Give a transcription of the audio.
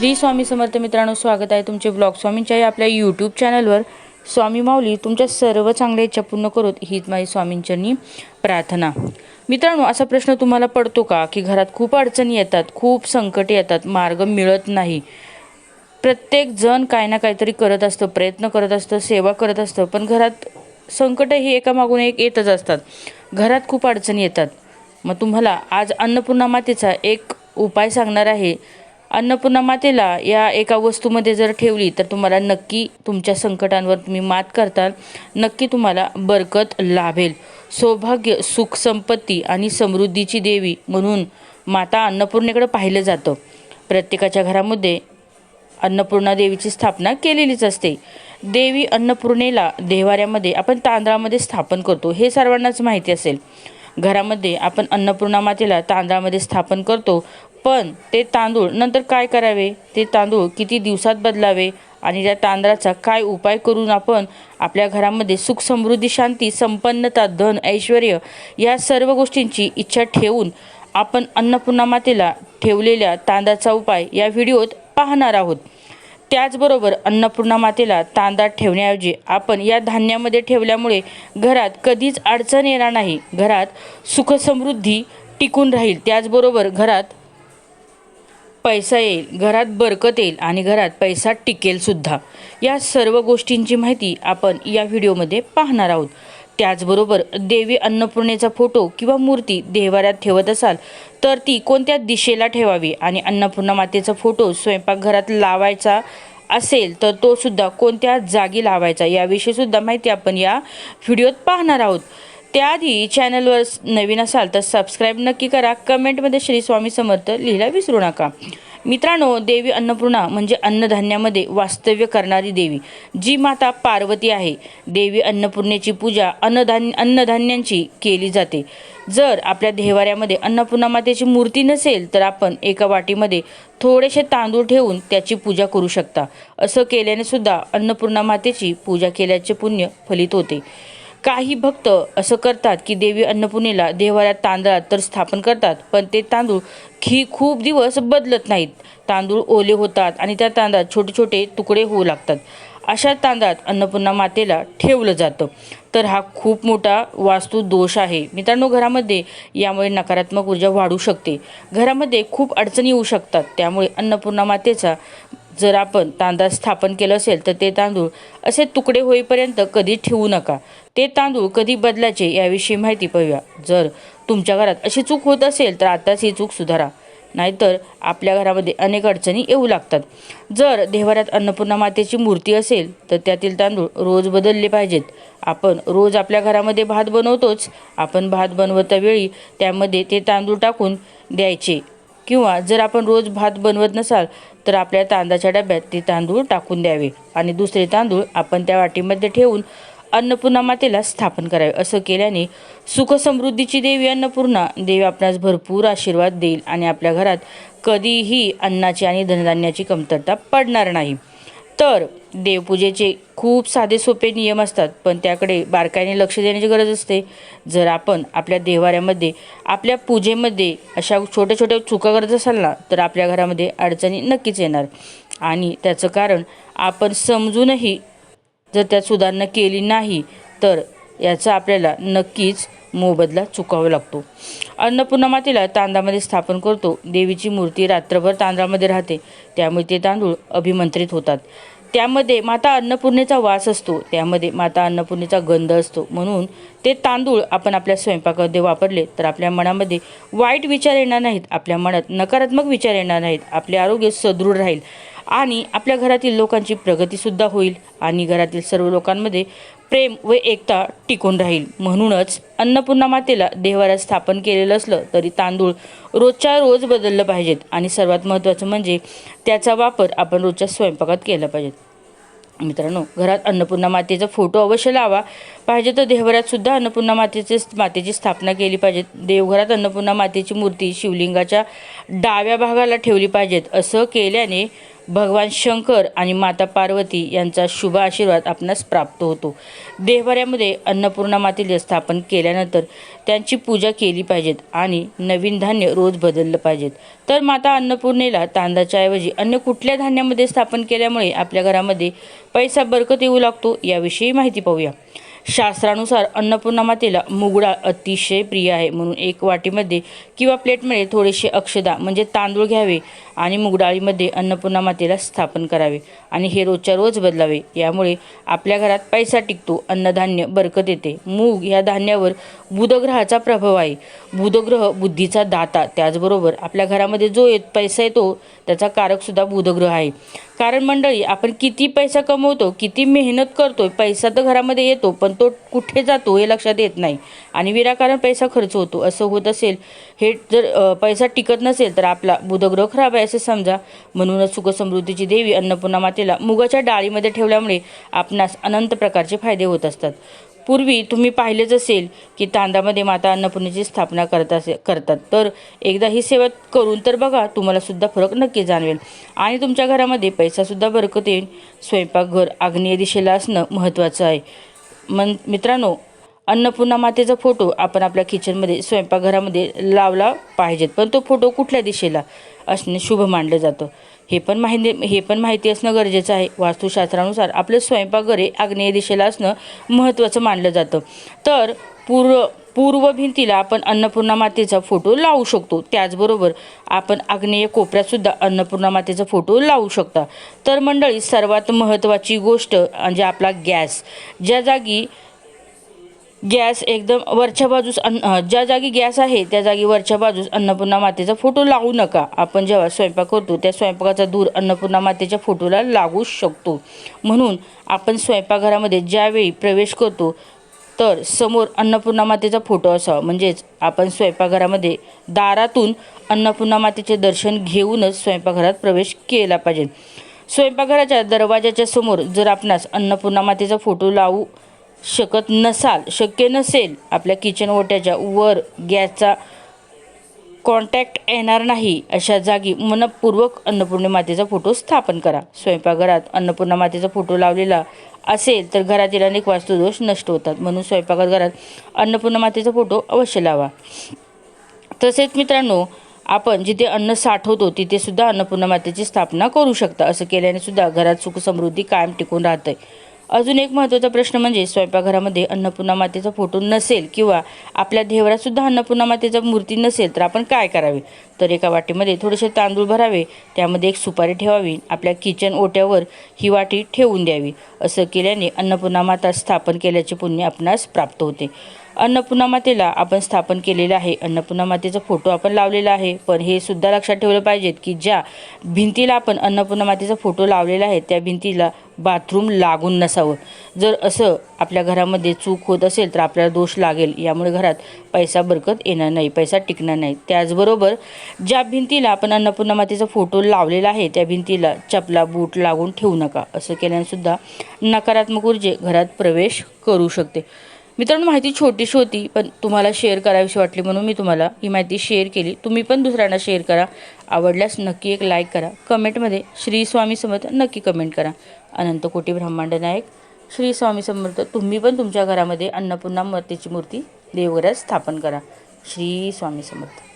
श्री स्वामी समर्थ मित्रांनो स्वागत आहे तुमचे ब्लॉग स्वामींच्या या आपल्या यूट्यूब चॅनलवर स्वामी माऊली तुमच्या सर्व चांगल्या इच्छा पूर्ण करोत हीच माझी स्वामींच्यांनी प्रार्थना. मित्रांनो असा प्रश्न तुम्हाला पडतो का की घरात खूप अडचणी येतात खूप संकटे येतात मार्ग मिळत नाही. प्रत्येक जण काय ना काहीतरी करत असतं प्रयत्न करत असतं सेवा करत असतं पण घरात संकट ही एकामागून एक येतच असतात. घरात खूप अडचणी येतात. मग तुम्हाला आज अन्नपूर्णा मातेचा एक उपाय सांगणार आहे. अन्नपूर्णा मातेला या एका वस्तूमध्ये जर ठेवली तर तुम्हाला नक्की तुमच्या संकटांवर तुम्ही मात करताल. नक्की तुम्हाला बरकत लाभेल. सौभाग्य सुख संपत्ती आणि समृद्धीची देवी म्हणून माता अन्नपूर्णेकडे पाहिलं जातं. प्रत्येकाच्या घरामध्ये अन्नपूर्णा देवीची स्थापना केलेलीच असते. देवी अन्नपूर्णेला देवाऱ्यामध्ये आपण तांदळामध्ये स्थापन करतो. हे सर्वांनाच माहिती असेल. घरामध्ये आपण अन्नपूर्णा मातेला तांदळामध्ये स्थापन करतो. पण ते तांदूळ नंतर काय करावे? ते तांदूळ किती दिवसात बदलावे? आणि त्या तांदळाचा काय उपाय करून आपण आपल्या घरामध्ये सुख समृद्धी शांती संपन्नता धन ऐश्वर या सर्व गोष्टींची इच्छा ठेवून आपण अन्नपूर्णा मातेला ठेवलेल्या तांदळाचा उपाय या व्हिडिओत पाहणार आहोत. त्याचबरोबर अन्नपूर्णा मातेला तांदळात ठेवण्याऐवजी आपण या धान्यामध्ये ठेवल्यामुळे घरात कधीच अडचण येणार नाही. घरात सुखसमृद्धी टिकून राहील. त्याचबरोबर घरात पैसा येईल घरात बरकत येईल आणि घरात पैसा टिकेल सुद्धा. या सर्व गोष्टींची माहिती आपण या व्हिडिओमध्ये पाहणार आहोत. त्याचबरोबर देवी अन्नपूर्णेचा फोटो किंवा मूर्ती देवाऱ्यात ठेवत असाल तर ती कोणत्या दिशेला ठेवावी? आणि अन्नपूर्णा मातेचा फोटो स्वयंपाकघरात लावायचा असेल तर तो सुद्धा कोणत्या जागी लावायचा? याविषयी सुद्धा माहिती आपण या व्हिडिओत पाहणार आहोत. त्याआधी चॅनलवर नवीन असाल तर सबस्क्राईब नक्की करा. कमेंटमध्ये श्री स्वामी समर्थ लिहिला विसरू नका. मित्रांनो देवी अन्नपूर्णा म्हणजे अन्नधान्यामध्ये वास्तव्य करणारी देवी जी माता पार्वती आहे. देवी अन्नपूर्णेची पूजा अन्नधान्य अन्नधान्यांची केली जाते. जर आपल्या देवाऱ्यामध्ये अन्नपूर्णा मातेची मूर्ती नसेल तर आपण एका वाटीमध्ये थोडेसे तांदूळ ठेवून त्याची पूजा करू शकता. असं केल्याने सुद्धा अन्नपूर्णा मातेची पूजा केल्याचे पुण्य फलित होते. काही भक्त असं करतात की देवी अन्नपूर्णेला देवाऱ्यात तांदळात तर स्थापन करतात पण ते तांदूळ खी खूप दिवस बदलत नाहीत. तांदूळ ओले होतात आणि त्या तांदळात छोटे छोटे तुकडे होऊ लागतात. अशा तांदळात अन्नपूर्णा मातेला ठेवलं जातं. तर हा खूप मोठा वास्तू दोष आहे. मित्रांनो घरामध्ये यामुळे नकारात्मक ऊर्जा वाढू शकते. घरामध्ये खूप अडचणी येऊ शकतात. त्यामुळे अन्नपूर्णा मातेचा जर आपण तांदळ स्थापन केलं असेल तर ते तांदूळ असे तुकडे होईपर्यंत कधी ठेवू नका. ते तांदूळ कधी बदलायचे याविषयी माहिती पाहूया. जर तुमच्या घरात अशी चूक होत असेल तर आताच ही चूक सुधारा. नाहीतर आपल्या घरामध्ये अनेक अडचणी येऊ लागतात. जर देवाऱ्यात अन्नपूर्णा मातेची मूर्ती असेल तर त्यातील तांदूळ रोज बदलले पाहिजेत. आपण रोज आपल्या घरामध्ये भात बनवतोच. आपण भात बनवता वेळी त्यामध्ये ते तांदूळ टाकून द्यायचे. किंवा जर आपण रोज भात बनवत नसाल तर आपल्या तांदळाच्या डब्यात ते तांदूळ टाकून द्यावे. आणि दुसरे तांदूळ आपण त्या वाटीमध्ये ठेवून अन्नपूर्णा मातेला स्थापन करावे असं केल्याने सुखसमृद्धीची देवी अन्नपूर्णा देवी आपणास भरपूर आशीर्वाद देईल आणि आपल्या घरात कधीही अन्नाची आणि धनधान्याची कमतरता पडणार नाही. तर देवपूजेचे खूप साधे सोपे नियम असतात पण त्याकडे बारकाईने लक्ष देण्याची गरज असते. जर आपण आपल्या देवाऱ्यामध्ये आपल्या पूजेमध्ये अशा छोट्या छोट्या चुका करत असाल ना तर आपल्या घरामध्ये अडचणी नक्कीच येणार. आणि त्याचं कारण आपण समजूनही जर त्यात सुधारणा केली नाही तर याचा आपल्याला नक्कीच मोबदला चुकावा लागतो. अन्नपूर्णा मातेला तांदळामध्ये स्थापन करतो. देवीची मूर्ती रात्रभर तांदळामध्ये राहते. त्यामुळे ते तांदूळ अभिमंत्रित होतात. त्यामध्ये माता अन्नपूर्णेचा वास असतो. त्यामध्ये माता अन्नपूर्णेचा गंध असतो. म्हणून ते तांदूळ आपण आपल्या स्वयंपाकामध्ये वापरले तर आपल्या मनामध्ये वाईट विचार येणार नाहीत. आपल्या मनात नकारात्मक विचार येणार नाहीत. आपले आरोग्य सदृढ राहील. आणि आपल्या घरातील लोकांची प्रगतीसुद्धा होईल आणि घरातील सर्व लोकांमध्ये प्रेम व एकता टिकून राहील. म्हणूनच अन्नपूर्णा मातेला देवाऱ्यात स्थापन केलेलं असलं तरी तांदूळ रोजच्या रोज बदललं पाहिजेत आणि सर्वात महत्त्वाचं म्हणजे त्याचा वापर आपण रोजच्या स्वयंपाकात केला पाहिजे मित्रांनो घरात अन्नपूर्णा मातेचा फोटो अवश्य लावा. पाहिजे तर देवघरात सुद्धा अन्नपूर्णा मातेचे मातेची स्थापना केली पाहिजे देवघरात अन्नपूर्णा मातेची मूर्ती शिवलिंगाच्या डाव्या भागाला ठेवली पाहिजेत. असं केल्याने भगवान शंकर आणि माता पार्वती यांचा शुभ आशीर्वाद आपणास प्राप्त होतो. देहवाऱ्यामध्ये अन्नपूर्णा मातेचे स्थापन केल्यानंतर त्यांची पूजा केली पाहिजेत आणि नवीन धान्य रोज बदललं पाहिजेत. तर माता अन्नपूर्णेला तांदळाच्या ऐवजी अन्य कुठल्या धान्यामध्ये स्थापन केल्यामुळे आपल्या घरामध्ये पैसा बरकत येऊ लागतो याविषयी माहिती पाहूया. शास्त्रानुसार अन्नपूर्णा मातेला मुगडा अतिशय प्रिय आहे म्हणून एक वाटीमध्ये किंवा प्लेटमध्ये थोडेसे अक्षदा म्हणजे तांदूळ घ्यावे आणि मुगडाळीमध्ये अन्नपूर्णा मातेला स्थापन करावे आणि हे रोजच्या रोज बदलावे. यामुळे आपल्या घरात पैसा टिकतो अन्नधान्य बरकत येते. मूग या धान्यावर बुधग्रहाचा प्रभाव आहे. बुधग्रह बुद्धीचा दाता त्याचबरोबर आपल्या घरामध्ये जो येत पैसा येतो त्याचा कारकसुद्धा बुधग्रह आहे. कारण मंडळी आपण किती पैसा कमवतो किती मेहनत करतो पैसा तर घरामध्ये येतो पण तो कुठे जातो हे लक्षात येत नाही. आणि विनाकारण पैसा खर्च होतो. असं होत असेल हे जर पैसा टिकत नसेल तर आपला बुधग्रह खराब आहे असे समजा. म्हणूनच सुखसमृद्धीची देवी अन्नपूर्णा मातेला मुगाच्या डाळीमध्ये ठेवल्यामुळे आपणास अनंत प्रकारचे फायदे होत असतात. पूर्वी तुम्ही पाहिलेच असेल की तांदामध्ये माता अन्नपूर्णेची स्थापना करत असे करतात. तर एकदा ही सेवा करून तर बघा तुम्हाला सुद्धा फरक नक्की जाणवेल. आणि तुमच्या घरामध्ये पैसासुद्धा बरकत येईल. स्वयंपाकघर आग्नेय दिशेला असणं महत्त्वाचं आहे. मन मित्रांनो अन्नपूर्णा मातेचा फोटो आपण आपल्या किचनमध्ये स्वयंपाकघरामध्ये लावला पाहिजेत. पण तो फोटो कुठल्या दिशेला असणे शुभ मानलं जातं? हे पण माहिती हे पण माहिती असणं गरजेचं आहे. वास्तुशास्त्रानुसार आपलं स्वयंपाकघर हे आग्नेय दिशेला असणं महत्त्वाचं मानलं जातं. तर पूर्व पूर्व भिंतीला आपण अन्नपूर्णा मातेचा फोटो लावू शकतो. त्याचबरोबर आपण आग्नेय कोपऱ्यातसुद्धा अन्नपूर्णा मातेचा फोटो लावू शकता. तर मंडळी सर्वात महत्त्वाची गोष्ट म्हणजे आपला गॅस. ज्या जागी गॅस एकदम वरच्या बाजूस अन्न ज्या जागी गॅस आहे त्या जागी वरच्या बाजूस अन्नपूर्णा मातेचा फोटो लावू नका. आपण जेव्हा स्वयंपाक करतो त्या स्वयंपाकाचा धूर अन्नपूर्णा मातेच्या फोटोला लागू शकतो. म्हणून आपण स्वयंपाकघरामध्ये ज्यावेळी प्रवेश करतो तर समोर अन्नपूर्णा मातेचा फोटो असावा. म्हणजेच आपण स्वयंपाकघरामध्ये दारातून अन्नपूर्णा मातेचे दर्शन घेऊनच स्वयंपाकघरात प्रवेश केला पाहिजे. स्वयंपाकघराच्या दरवाजाच्या समोर जर आपणास अन्नपूर्णा मातेचा फोटो लावू शकत नसाल शक्य नसेल आपल्या किचन ओट्याच्या वर गॅसचा कॉन्टॅक्ट येणार नाही अशा जागी मनपूर्वक अन्नपूर्णा मातेचा फोटो स्थापन करा. स्वयंपाकघरात अन्नपूर्णा मातेचा फोटो लावलेला असेल तर घरातील अनेक वास्तुदोष नष्ट होतात. म्हणून स्वयंपाकघरात अन्नपूर्णा मातेचा फोटो अवश्य लावा. तसेच मित्रांनो आपण जिथे अन्न साठवतो तिथे सुद्धा अन्नपूर्णा मातेची स्थापना करू शकता. असं केल्याने सुद्धा घरात सुख समृद्धी कायम टिकून राहते अजून एक महत्त्वाचा प्रश्न म्हणजे स्वयंपाकघरामध्ये अन्नपूर्णा मातेचा फोटो नसेल किंवा आपल्या देवरातसुद्धा अन्नपूर्णा मातेचा मूर्ती नसेल तर आपण काय करावे? तर एका वाटीमध्ये थोडेसे तांदूळ भरावे त्यामध्ये एक सुपारी ठेवावी आपल्या किचन ओट्यावर ही वाटी ठेवून द्यावी. असं केल्याने अन्नपूर्णा माता स्थापन केल्याचे पुण्य आपणास प्राप्त होते. अन्नपूर्णा मातेला आपण स्थापन केलेलं आहे. अन्नपूर्णा मातेचा फोटो आपण लावलेला आहे. पण हे सुद्धा लक्षात ठेवलं पाहिजेत की ज्या भिंतीला आपण अन्नपूर्णा मातेचा फोटो लावलेला आहे त्या भिंतीला बाथरूम लागून नसावं. जर असं आपल्या घरामध्ये चूक होत असेल तर आपल्याला दोष लागेल. यामुळे घरात पैसा बरकत येणार नाही पैसा टिकणार नाही. त्याचबरोबर ज्या भिंतीला आपण अन्नपूर्णा मातेचा फोटो लावलेला आहे त्या भिंतीला चपला बूट लागून ठेवू नका. असं केल्याने सुद्धा नकारात्मक ऊर्जे घरात प्रवेश करू शकते. मित्रांनो माहिती छोटीशी होती पण तुम्हाला शेअर करावीशी वाटली म्हणून मी तुम्हाला ही माहिती शेअर केली. तुम्ही पण दुसऱ्यांना शेअर करा. आवडल्यास नक्की एक लाईक करा. कमेंटमध्ये श्री स्वामी समर्थ नक्की कमेंट करा. अनंत कोटी ब्रह्मांड नायक श्री स्वामी समर्थ तुम्ही पण तुमच्या घरामध्ये अन्नपूर्णा मातेची मूर्ती देवघरात स्थापन करा. श्री स्वामी समर्थ.